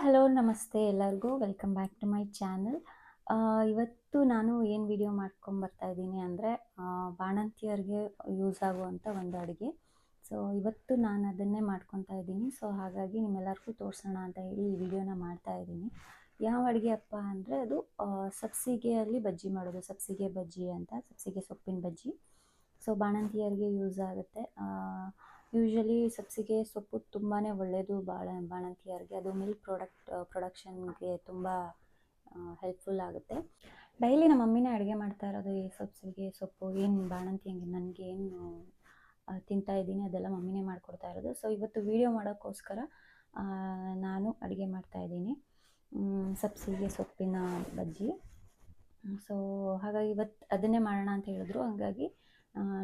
Hello, ನಮಸ್ತೆ ಎಲ್ಲರಿಗೂ. Welcome back to my channel ಇವತ್ತು ನಾನು ಏನು ವಿಡಿಯೋ ಮಾಡ್ಕೊಂಬರ್ತಾ ಇದ್ದೀನಿ ಅಂದರೆ ಬಾಣಂತಿಯರಿಗೆ ಯೂಸ್ ಆಗುವಂಥ ಒಂದು ಅಡುಗೆ. ಸೊ ಇವತ್ತು ನಾನು ಅದನ್ನೇ ಮಾಡ್ಕೊತಾ ಇದ್ದೀನಿ. ಸೊ ಹಾಗಾಗಿ ನಿಮ್ಮೆಲ್ಲರಿಗೂ ತೋರಿಸೋಣ ಅಂತ ಹೇಳಿ ಈ ವಿಡಿಯೋನ ಮಾಡ್ತಾ ಇದ್ದೀನಿ. ಯಾವ ಅಡುಗೆ ಅಪ್ಪ ಅಂದರೆ, ಅದು ಸಬ್ಸಿಗೆಯಲ್ಲಿ ಬಜ್ಜಿ ಮಾಡೋದು. ಸಬ್ಸಿಗೆ ಬಜ್ಜಿ ಅಂತ, ಸಬ್ಸಿಗೆ ಸೊಪ್ಪಿನ ಬಜ್ಜಿ. ಸೊ ಬಾಣಂತಿಯರಿಗೆ ಯೂಸ್ ಆಗುತ್ತೆ. ಯೂಶ್ವಲಿ ಸಬ್ಸಿಗೆ ಸೊಪ್ಪು ತುಂಬಾ ಒಳ್ಳೆಯದು ಬಾಳ ಬಾಣಂತಿಯರಿಗೆ. ಅದು ಮಿಲ್ಕ್ ಪ್ರಾಡಕ್ಟ್ ಪ್ರೊಡಕ್ಷನ್ಗೆ ತುಂಬ ಹೆಲ್ಪ್ಫುಲ್ ಆಗುತ್ತೆ. ಡೈಲಿ ನಮ್ಮ ಮಮ್ಮಿನೇ ಅಡುಗೆ ಮಾಡ್ತಾ ಇರೋದು ಈ ಸಬ್ಸಿಗೆ ಸೊಪ್ಪು ಏನು ಬಾಣಂತಿ ಹಂಗೆ? ನನಗೆ ಏನು ತಿಂತಾ ಇದ್ದೀನಿ. ಅದೆಲ್ಲ ಮಮ್ಮಿನೇ ಮಾಡಿಕೊಡ್ತಾ ಇರೋದು. ಸೊ ಇವತ್ತು ವೀಡಿಯೋ ಮಾಡೋಕ್ಕೋಸ್ಕರ ನಾನು ಅಡುಗೆ ಮಾಡ್ತಾ ಇದ್ದೀನಿ. ಸಬ್ಸಿಗೆ ಸೊಪ್ಪಿನ ಬಜ್ಜಿ. ಸೊ ಹಾಗಾಗಿ ಇವತ್ತು ಅದನ್ನೇ ಮಾಡೋಣ ಅಂತ ಹೇಳಿದ್ರು. ಹಂಗಾಗಿ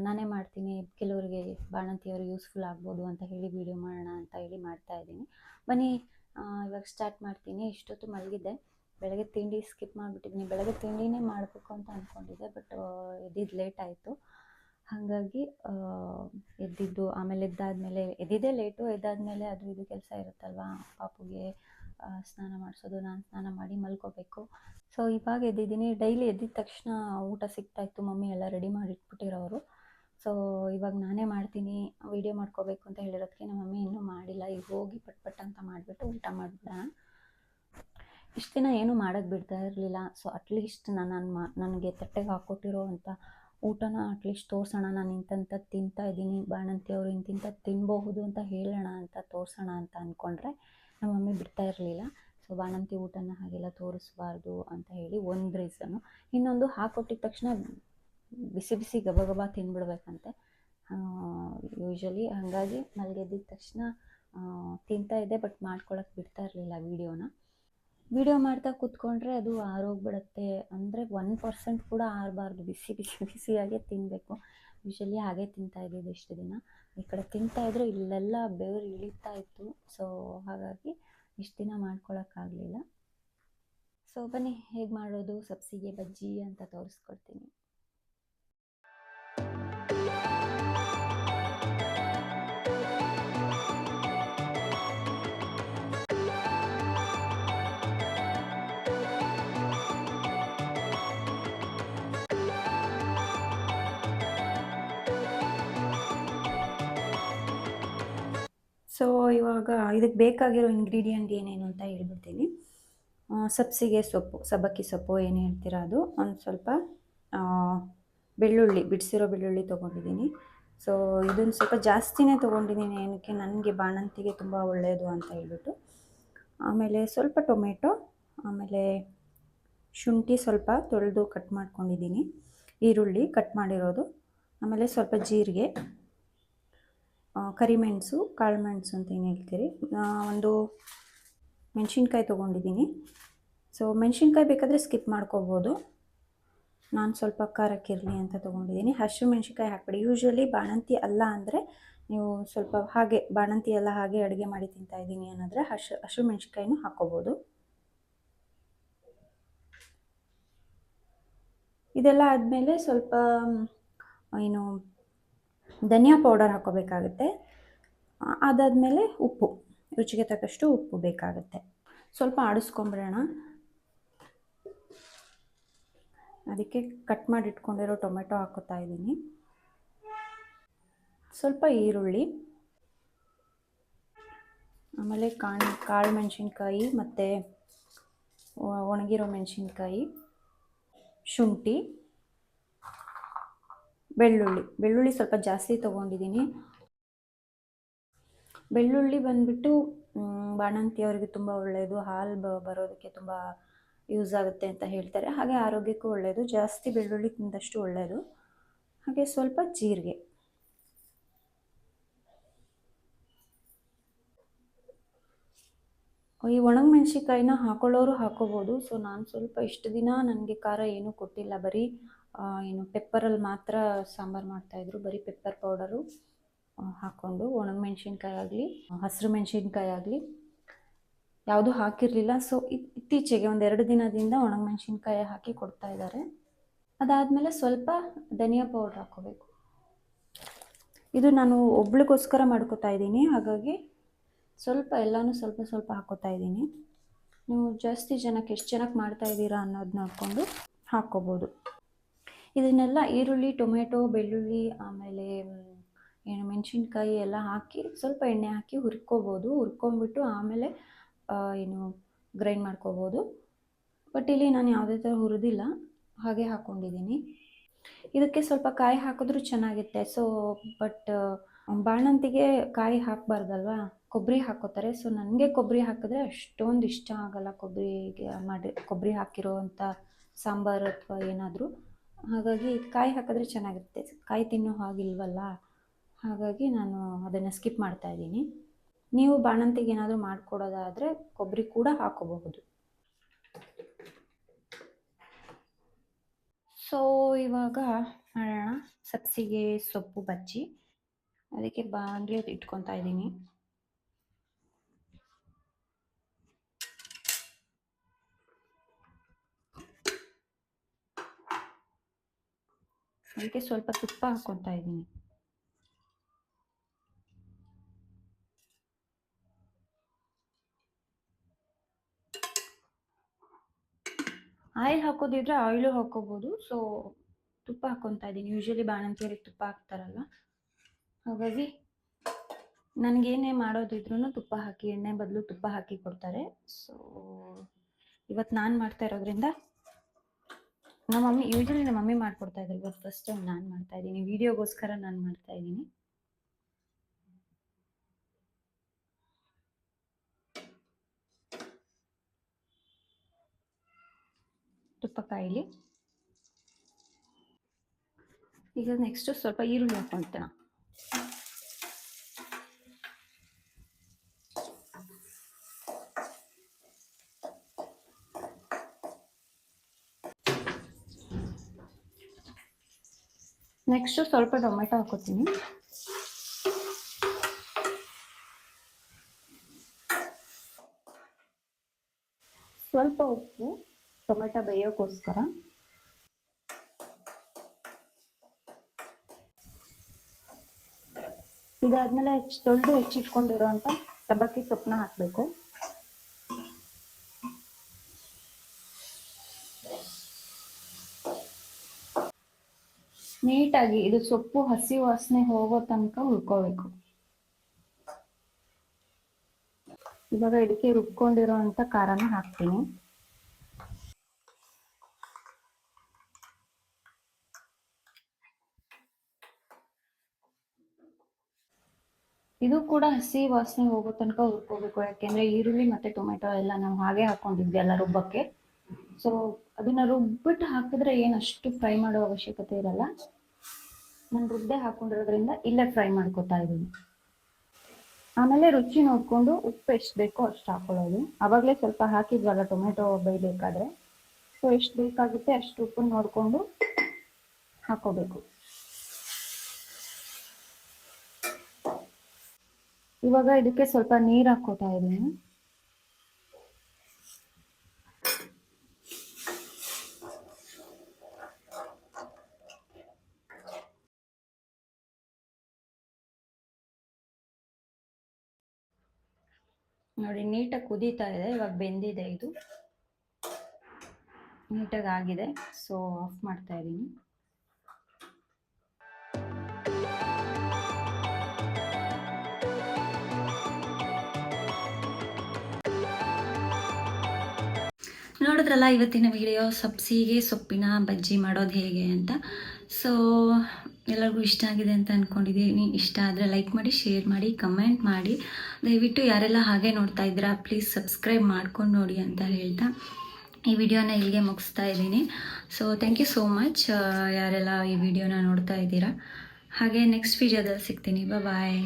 ನಾನೇ ಮಾಡ್ತೀನಿ. ಕೆಲವರಿಗೆ ಬಾಣಂತಿಯವರು ಯೂಸ್ಫುಲ್ ಆಗ್ಬೋದು ಅಂತ ಹೇಳಿ ವಿಡಿಯೋ ಮಾಡೋಣ ಅಂತ ಹೇಳಿ ಮಾಡ್ತಾ ಇದ್ದೀನಿ. ಬನ್ನಿ ಇವಾಗ ಸ್ಟಾರ್ಟ್ ಮಾಡ್ತೀನಿ. ಇಷ್ಟೊತ್ತು ಮಲಗಿದ್ದೆ. ಬೆಳಗ್ಗೆ ತಿಂಡಿ ಸ್ಕಿಪ್ ಮಾಡಿಬಿಟ್ಟಿದ್ದೀನಿ. ಬೆಳಗ್ಗೆ ತಿಂಡಿನೇ ಮಾಡಬೇಕು ಅಂತ ಅಂದ್ಕೊಂಡಿದ್ದೆ ಬಟ್ ಎದ್ದಿದ್ದು ಲೇಟ್ ಆಯಿತು. ಹಾಗಾಗಿ ಎದ್ದಿದ್ದು, ಆಮೇಲೆ ಎದ್ದಾದಮೇಲೆ, ಎದ್ದಿದ್ದೇ ಲೇಟು ಎದ್ದಾದಮೇಲೆ ಅದು ಇದು ಕೆಲಸ ಇರುತ್ತಲ್ವಾ? ಪಾಪುಗೆ ಸ್ನಾನ ಮಾಡಿಸೋದು, ನಾನು ಸ್ನಾನ ಮಾಡಿ ಮಲ್ಕೋಬೇಕು. ಸೊ ಇವಾಗ ಎದ್ದಿದ್ದೀನಿ. ಡೈಲಿ ಎದ್ದಿದ ತಕ್ಷಣ ಊಟ ಸಿಗ್ತಾಯಿತ್ತು ಮಮ್ಮಿ ಎಲ್ಲ ರೆಡಿ ಮಾಡಿ ಇಟ್ಬಿಟ್ಟಿರೋರು. ಸೊ ಇವಾಗ ನಾನೇ ಮಾಡ್ತೀನಿ ವೀಡಿಯೋ ಮಾಡ್ಕೋಬೇಕು ಅಂತ ಹೇಳಿರೋದಕ್ಕೆ ನಮ್ಮ ಮಮ್ಮಿ ಇನ್ನೂ ಮಾಡಿಲ್ಲ. ಈಗ ಹೋಗಿ ಪಟ್ ಪಟ್ ಅಂತ ಮಾಡಿಬಿಟ್ಟು ಊಟ ಮಾಡಿಬಿಡ. ಇಷ್ಟು ದಿನ ಏನೂ ಮಾಡೋಕ್ಕೆ ಬಿಡ್ತಾ ಇರಲಿಲ್ಲ. ಸೊ ಅಟ್ಲೀಸ್ಟ್ ನಾನು ನನ್ನ ಮಾ, ನನಗೆ ತಟ್ಟೆಗೆ ಹಾಕ್ಕೊಟ್ಟಿರೋ ಅಂಥ ಊಟನ ಅಟ್ಲೀಸ್ಟ್ ತೋರಿಸೋಣ. ನಾನು ಇಂಥಂಥದ್ದು ತಿಂತಾ ಇದ್ದೀನಿ. ಬಾಣಂತಿಯವರು ಇಂತಿಂತ ತಿನ್ಬಹುದು ಅಂತ ಹೇಳೋಣ ಅಂತ ತೋರಿಸೋಣ ಅಂತ ಅಂದ್ಕೊಂಡ್ರೆ ನಮ್ಮ ಮಮ್ಮಿ ಬಿಡ್ತಾ ಇರಲಿಲ್ಲ. ಸೊ ಬಾಣಂತಿ ಊಟನ ಹಾಗೆಲ್ಲ ತೋರಿಸ್ಬಾರ್ದು ಅಂತ ಹೇಳಿ ಒಂದು ರೀಸನ್ನು ಇನ್ನೊಂದು ಹಾಕ್ಕೊಟ್ಟಿದ ತಕ್ಷಣ ಬಿಸಿ ಬಿಸಿ ಗಬ ಗಬ ತಿಂದ್ಬಿಡ್ಬೇಕಂತೆ ಯೂಶ್ವಲಿ ಹಾಗಾಗಿ ಮಲಗೆದ್ದಿದ ತಕ್ಷಣ ತಿಂತಾ ಇದ್ದೆ ಬಟ್ ಮಾಡ್ಕೊಳಕ್ಕೆ ಬಿಡ್ತಾ ಇರಲಿಲ್ಲ ವೀಡಿಯೋನ. ವಿಡಿಯೋ ಮಾಡ್ತಾ ಕೂತ್ಕೊಂಡ್ರೆ ಅದು ಆರೋಗ್ಬಿಡುತ್ತೆ. ಅಂದರೆ ಒನ್ ಪರ್ಸೆಂಟ್ ಕೂಡ ಆರಬಾರ್ದು. ಬಿಸಿ ಬಿಸಿ ಬಿಸಿಯಾಗೆ ತಿನ್ನಬೇಕು ಯೂಶಲಿ ಹಾಗೆ ತಿಂತಾ ಇದ್ದಿದ್ದು ಇಷ್ಟು ದಿನ. ಈ ಕಡೆ ತಿಂತಾ ಇಲ್ಲೆಲ್ಲ ಬೆವರು ಇಳಿತಾ ಇತ್ತು. ಸೊ ಹಾಗಾಗಿ ಇಷ್ಟು ದಿನ ಮಾಡ್ಕೊಳಕ್ಕಾಗಲಿಲ್ಲ ಸೊ ಬನ್ನಿ, ಹೇಗೆ ಮಾಡೋದು? ಸಬ್ಸಿಗೆ, ಬಜ್ಜಿ ಅಂತ ತೋರಿಸ್ಕೊಡ್ತೀನಿ. ಇವಾಗ ಇದಕ್ಕೆ ಬೇಕಾಗಿರೋ ಇಂಗ್ರೀಡಿಯೆಂಟ್ ಏನೇನು ಅಂತ ಹೇಳ್ಬಿಡ್ತೀನಿ. ಸಬ್ಸಿಗೆ ಸೊಪ್ಪು, ಸಬ್ಬಕ್ಕಿ ಸೊಪ್ಪು ಏನು ಹೇಳ್ತೀರ ಅದು. ಒಂದು ಸ್ವಲ್ಪ ಬೆಳ್ಳುಳ್ಳಿ, ಬಿಡಿಸಿರೋ ಬೆಳ್ಳುಳ್ಳಿ ತೊಗೊಂಡಿದ್ದೀನಿ. ಸೊ ಇದನ್ನು ಸ್ವಲ್ಪ ಜಾಸ್ತಿನೇ ತೊಗೊಂಡಿದ್ದೀನಿ. ಏನಕ್ಕೆ? ನನಗೆ ಬಾಣಂತಿಗೆ ತುಂಬ ಒಳ್ಳೆಯದು ಅಂತ ಹೇಳ್ಬಿಟ್ಟು. ಆಮೇಲೆ ಸ್ವಲ್ಪ ಟೊಮೆಟೊ, ಆಮೇಲೆ ಶುಂಠಿ ಸ್ವಲ್ಪ ತೊಳೆದು ಕಟ್ ಮಾಡ್ಕೊಂಡಿದ್ದೀನಿ. ಈರುಳ್ಳಿ ಕಟ್ ಮಾಡಿರೋದು. ಆಮೇಲೆ ಸ್ವಲ್ಪ ಜೀರಿಗೆ ಕರಿಮೆಣಸು ಕಾಳುಮೆಣಸು ಅಂತ ಏನು ಹೇಳ್ತೀರಿ? ಒಂದು ಮೆಣಸಿನ್ಕಾಯಿ ತೊಗೊಂಡಿದ್ದೀನಿ. ಸೊ ಮೆಣಸಿನ್ಕಾಯಿ ಬೇಕಾದರೆ ಸ್ಕಿಪ್ ಮಾಡ್ಕೋಬೋದು. ನಾನು ಸ್ವಲ್ಪ ಖಾರಕ್ಕಿರಲಿ ಅಂತ ತೊಗೊಂಡಿದ್ದೀನಿ. ಹಸಿರು ಮೆಣಸಿನ್ಕಾಯಿ ಹಾಕ್ಬಿಡಿ. ಯೂಶ್ವಲಿ ಬಾಣಂತಿ ಅಲ್ಲ ಅಂದರೆ ನೀವು ಸ್ವಲ್ಪ ಹಾಗೆ, ಬಾಣಂತಿ ಎಲ್ಲ ಹಾಗೆ ಅಡುಗೆ ಮಾಡಿ ತಿಂತಾ ಇದ್ದೀನಿ ಅನ್ನೋದ್ರೆ ಹಸಿ ಹಸಿರು ಮೆಣಸಿನ್ಕಾಯಿನೂ ಹಾಕ್ಕೋಬೋದು. ಇದೆಲ್ಲ ಆದಮೇಲೆ ಸ್ವಲ್ಪ ಏನು ಧನಿಯಾ ಪೌಡರ್ ಹಾಕೋಬೇಕಾಗುತ್ತೆ. ಅದಾದ ಅದಾದಮೇಲೆ ಉಪ್ಪು, ರುಚಿಗೆ ತಕ್ಕಷ್ಟು ಉಪ್ಪು ಬೇಕಾಗುತ್ತೆ. ಸ್ವಲ್ಪ ಆಡಿಸ್ಕೊಂಬಿಡೋಣ. ಅದಕ್ಕೆ ಕಟ್ ಮಾಡಿ ಇಟ್ಕೊಂಡಿರೋ ಟೊಮೆಟೊ ಹಾಕೋತಾ ಇದ್ದೀನಿ. ಸ್ವಲ್ಪ ಈರುಳ್ಳಿ, ಆಮೇಲೆ ಕಾಣ್, ಕಾಳು ಮೆಣಸಿನ್ಕಾಯಿ ಮತ್ತು ಒಣಗಿರೋ ಮೆಣಸಿನ್ಕಾಯಿ, ಶುಂಠಿ. ಬೆಳ್ಳುಳ್ಳಿ ಬೆಳ್ಳುಳ್ಳಿ ಸ್ವಲ್ಪ ಜಾಸ್ತಿ ತೊಗೊಂಡಿದ್ದೀನಿ. ಬೆಳ್ಳುಳ್ಳಿ ಬಂದ್ಬಿಟ್ಟು ಬಾಣಂತಿಯವ್ರಿಗೆ ತುಂಬ ಒಳ್ಳೆಯದು ಹಾಲು ಬ, ಬರೋದಕ್ಕೆ ತುಂಬ ಯೂಸ್ ಆಗುತ್ತೆ ಅಂತ ಹೇಳ್ತಾರೆ. ಹಾಗೆ ಆರೋಗ್ಯಕ್ಕೂ ಒಳ್ಳೆಯದು ಜಾಸ್ತಿ ಬೆಳ್ಳುಳ್ಳಿ ತಿಂದಷ್ಟು ಒಳ್ಳೆಯದು ಹಾಗೆ ಸ್ವಲ್ಪ ಜೀರಿಗೆ. ಈ ಒಣಮೆಣ್ಸಿಕಾಯಿನ ಹಾಕೊಳ್ಳೋರು ಹಾಕೋಬೋದು. ಸೊ, ನಾನು ಸ್ವಲ್ಪ ಇಷ್ಟು ದಿನ ನನಗೆ ಖಾರ ಏನೂ ಕೊಟ್ಟಿಲ್ಲ. ಬರೀ ಏನು ಪೆಪ್ಪರಲ್ಲಿ ಮಾತ್ರ ಸಾಂಬಾರು ಮಾಡ್ತಾಯಿದ್ರು ಬರೀ ಪೆಪ್ಪರ್ ಪೌಡರು ಹಾಕ್ಕೊಂಡು ಒಣಮೆಣ್ಸಿನ್ಕಾಯಿ ಆಗಲಿ ಹಸಿರು ಮೆಣಸಿನ್ಕಾಯಿ ಆಗಲಿ. ಯಾವುದೂ ಹಾಕಿರಲಿಲ್ಲ. ಸೊ ಇತ್ತೀಚೆಗೆ ಒಂದೆರಡು ದಿನದಿಂದ ಒಣಮೆಣ್ಸಿನ್ಕಾಯಿ ಹಾಕಿ ಕೊಡ್ತಾ ಇದ್ದಾರೆ ಅದಾದಮೇಲೆ ಸ್ವಲ್ಪ ಧನಿಯಾ ಪೌಡ್ರ್ ಹಾಕೋಬೇಕು ಇದು ನಾನು ಒಬ್ಳಿಗೋಸ್ಕರ ಮಾಡ್ಕೋತಾ ಇದ್ದೀನಿ. ಹಾಗಾಗಿ ಸ್ವಲ್ಪ ಎಲ್ಲನೂ ಸ್ವಲ್ಪ ಸ್ವಲ್ಪ ಹಾಕೋತಾ ಇದ್ದೀನಿ. ನೀವು ಜಾಸ್ತಿ ಜನಕ್ಕೆ ಎಷ್ಟು ಜನಕ್ಕೆ ಮಾಡ್ತಾ ಇದ್ದೀರಾ ಅನ್ನೋದು ನೋಡಿಕೊಂಡು ಹಾಕ್ಕೋಬೋದು. ಇದನ್ನೆಲ್ಲ ಈರುಳ್ಳಿ, ಟೊಮೆಟೊ, ಬೆಳ್ಳುಳ್ಳಿ, ಆಮೇಲೆ ಏನು ಮೆಣಸಿನ್ಕಾಯಿ ಎಲ್ಲ ಹಾಕಿ ಸ್ವಲ್ಪ ಎಣ್ಣೆ ಹಾಕಿ ಹುರ್ಕೋಬೋದು. ಹುರ್ಕೊಂಬಿಟ್ಟು ಆಮೇಲೆ ಏನು ಗ್ರೈಂಡ್ ಮಾಡ್ಕೋಬೋದು. ಬಟ್ ಇಲ್ಲಿ ನಾನು ಯಾವುದೇ ಥರ ಹುರಿದಿಲ್ಲ. ಹಾಗೆ ಹಾಕ್ಕೊಂಡಿದ್ದೀನಿ ಇದಕ್ಕೆ ಸ್ವಲ್ಪ ಕಾಯಿ ಹಾಕಿದ್ರೂ ಚೆನ್ನಾಗಿತ್ತೆ ಸೊ ಬಟ್ ಬಾಣಂತಿಗೆ ಕಾಯಿ ಹಾಕಬಾರ್ದಲ್ವಾ? ಕೊಬ್ಬರಿ ಹಾಕೋತಾರೆ. ಸೊ ನನಗೆ ಕೊಬ್ಬರಿ ಹಾಕಿದ್ರೆ ಅಷ್ಟೊಂದು ಇಷ್ಟ ಆಗಲ್ಲ. ಕೊಬ್ಬರಿಗೆ, ಮಾಡಿ, ಕೊಬ್ಬರಿ ಹಾಕಿರೋ ಅಂಥ ಸಾಂಬಾರು ಅಥವಾ ಏನಾದರೂ. ಹಾಗಾಗಿ ಕಾಯಿ ಹಾಕಿದ್ರೆ ಚೆನ್ನಾಗಿರುತ್ತೆ. ಕಾಯಿ ತಿನ್ನೋ ಹಾಗಿಲ್ವಲ್ಲ? ಹಾಗಾಗಿ ನಾನು ಅದನ್ನು ಸ್ಕಿಪ್ ಮಾಡ್ತಾ ಇದ್ದೀನಿ. ನೀವು ಬಾಣಂತಿಗೆ ಏನಾದರೂ ಮಾಡಿಕೊಡೋದಾದರೆ ಕೊಬ್ಬರಿ ಕೂಡ ಹಾಕೋಬಹುದು. ಸೊ ಇವಾಗ ಮಾಡೋಣ ಸಬ್ಸಿಗೆ ಸೊಪ್ಪು ಬಜ್ಜಿ. ಅದಕ್ಕೆ ಬಾಣಲಿ ಇಟ್ಕೊತಾ ಇದ್ದೀನಿ. ಅದಕ್ಕೆ ಸ್ವಲ್ಪ ತುಪ್ಪ ಹಾಕ್ಕೊತಾ ಇದ್ದೀನಿ ಆಯಿಲ್ ಹಾಕೋದಿದ್ರೆ ಆಯಿಲು ಹಾಕೋಬಹುದು ಸೊ ತುಪ್ಪ ಹಾಕೊತಾ ಇದ್ದೀನಿ ಯೂಶಲಿ ಬಾಣಂತಿಯರಿಗೆ ತುಪ್ಪ ಹಾಕ್ತಾರಲ್ಲ ಹಾಗಾಗಿ ನನಗೇನೇ ಮಾಡೋದಿದ್ರು ತುಪ್ಪ ಹಾಕಿ ಎಣ್ಣೆ ಬದಲು ತುಪ್ಪ ಹಾಕಿ ಕೊಡ್ತಾರೆ ಸೊ ಇವತ್ತು ನಾನು ಮಾಡ್ತಾ ಇರೋದ್ರಿಂದ ನಮ್ಮ ಮಮ್ಮಿ ಯೂಶ್ವಲಿ ನಮ್ಮ ಮಮ್ಮಿ ಮಾಡ್ಕೊಡ್ತಾ ಇದ್ರು ಇವತ್ತು ಫಸ್ಟ್ ಟೈಮ್ ನಾನು ಮಾಡ್ತಾ ಇದ್ದೀನಿ. ವಿಡಿಯೋಗೋಸ್ಕರ ನಾನು ಮಾಡ್ತಾ ಇದ್ದೀನಿ. ತುಪ್ಪ ಕಾಯಿಲಿ ಈಗ ನೆಕ್ಸ್ಟ್ ಸ್ವಲ್ಪ ಈರುಳ್ಳಿ ಹಾಕ್ಕೊಳ್ತೇನೆ. ನೆಕ್ಸ್ಟ್ ಸ್ವಲ್ಪ ಟೊಮೆಟೊ ಹಾಕೋತೀನಿ. ಸ್ವಲ್ಪ ಉಪ್ಪು, ಟೊಮೆಟೊ ಬೇಯೋಕ್ಕೋಸ್ಕರ. ಇದಾದ್ಮೇಲೆ ತೊಳೆದು ತೊಳೆದು ಹೆಚ್ಚಿಟ್ಕೊಂಡಿರೋಂಥ ಸಬ್ಬಕ್ಕಿ ಸೊಪ್ಪನ್ನ ಹಾಕಬೇಕು. ನೀಟಾಗಿ ಇದು ಸೊಪ್ಪು ಹಸಿ ವಾಸನೆ ಹೋಗೋ ತನಕ ಹುರ್ಕೋಬೇಕು. ಇವಾಗ ಇದಕ್ಕೆ ರುಬ್ಕೊಂಡಿರೋ ಅಂತ ಖಾರನ ಹಾಕ್ತೀನಿ. ಇದು ಕೂಡ ಹಸಿ ವಾಸನೆ ಹೋಗೋ ತನಕ ಹುರ್ಕೋಬೇಕು, ಯಾಕೆಂದ್ರೆ ಈರುಳ್ಳಿ ಮತ್ತೆ ಟೊಮೆಟೊ ಎಲ್ಲ ನಾವು ಹಾಗೆ ಹಾಕೊಂಡಿದ್ವಿ ಎಲ್ಲ ರುಬ್ಬಕ್ಕೆ ಸೊ ಅದನ್ನ ರುಬ್ಬಿಟ್ಟು ಹಾಕಿದ್ರೆ ಏನು ಅಷ್ಟು ಫ್ರೈ ಮಾಡೋ ಅವಶ್ಯಕತೆ ಇರಲ್ಲ. ನಾನು ರುಬ್ಬೆ ಹಾಕೊಂಡಿರೋದ್ರಿಂದ ಇಲ್ಲೇ ಫ್ರೈ ಮಾಡ್ಕೊತಾ ಇದ್ದೀನಿ. ಆಮೇಲೆ ರುಚಿ ನೋಡ್ಕೊಂಡು ಉಪ್ಪು ಎಷ್ಟು ಬೇಕೋ ಅಷ್ಟು ಹಾಕೊಳ್ಳೋದು. ಅವಾಗಲೇ ಸ್ವಲ್ಪ ಹಾಕಿದ್ವಲ್ಲ ಟೊಮೆಟೊ ಬೇಯಬೇಕಾದ್ರೆ ಸೊ ಎಷ್ಟು ಬೇಕಾಗುತ್ತೆ ಅಷ್ಟು ಉಪ್ಪು ನೋಡಿಕೊಂಡು ಹಾಕೋಬೇಕು. ಇವಾಗ ಇದಕ್ಕೆ ಸ್ವಲ್ಪ ನೀರು ಹಾಕೋತಾ ಇದ್ದೀನಿ. ನೋಡಿ ನೀಟಾಗಿ ಕುದೀತಾ ಇದೆ. ಇವಾಗ ಬೆಂದಿದೆ ಇದು. ನೀಟಾಗಿ ಆಗಿದೆ ಸೊ ಆಫ್ ಮಾಡ್ತಾ ಇದ್ದೀನಿ. ನೋಡಿದ್ರಲ್ಲ, ಇವತ್ತಿನ ವಿಡಿಯೋ ಸಬ್ಸಿಗೆ, ಸೊಪ್ಪಿನ, ಬಜ್ಜಿ ಮಾಡೋದು ಹೇಗೆ ಅಂತ. ಸೊ ಎಲ್ಲರಿಗೂ ಇಷ್ಟ ಆಗಿದೆ ಅಂತ ಅಂದ್ಕೊಂಡಿದ್ದೀನಿ ಇಷ್ಟ ಆದರೆ ಲೈಕ್ ಮಾಡಿ ಶೇರ್ ಮಾಡಿ ಕಮೆಂಟ್ ಮಾಡಿ. ದಯವಿಟ್ಟು ಯಾರೆಲ್ಲ ಹಾಗೆ ನೋಡ್ತಾ ಇದ್ದೀರಾ ಪ್ಲೀಸ್ ಸಬ್ಸ್ಕ್ರೈಬ್ ಮಾಡ್ಕೊಂಡು ನೋಡಿ ಅಂತ ಹೇಳ್ತಾ ಈ ವಿಡಿಯೋನ ಇಲ್ಲಿಗೆ ಮುಗಿಸ್ತಾ ಇದ್ದೀನಿ. So thank you so much ಯಾರೆಲ್ಲ ಈ ವಿಡಿಯೋನ ನೋಡ್ತಾ ಇದ್ದೀರಾ. ಹಾಗೆ ನೆಕ್ಸ್ಟ್ ವಿಡಿಯೋದಲ್ಲಿ ಸಿಗ್ತೀನಿ. ಬಾಯ್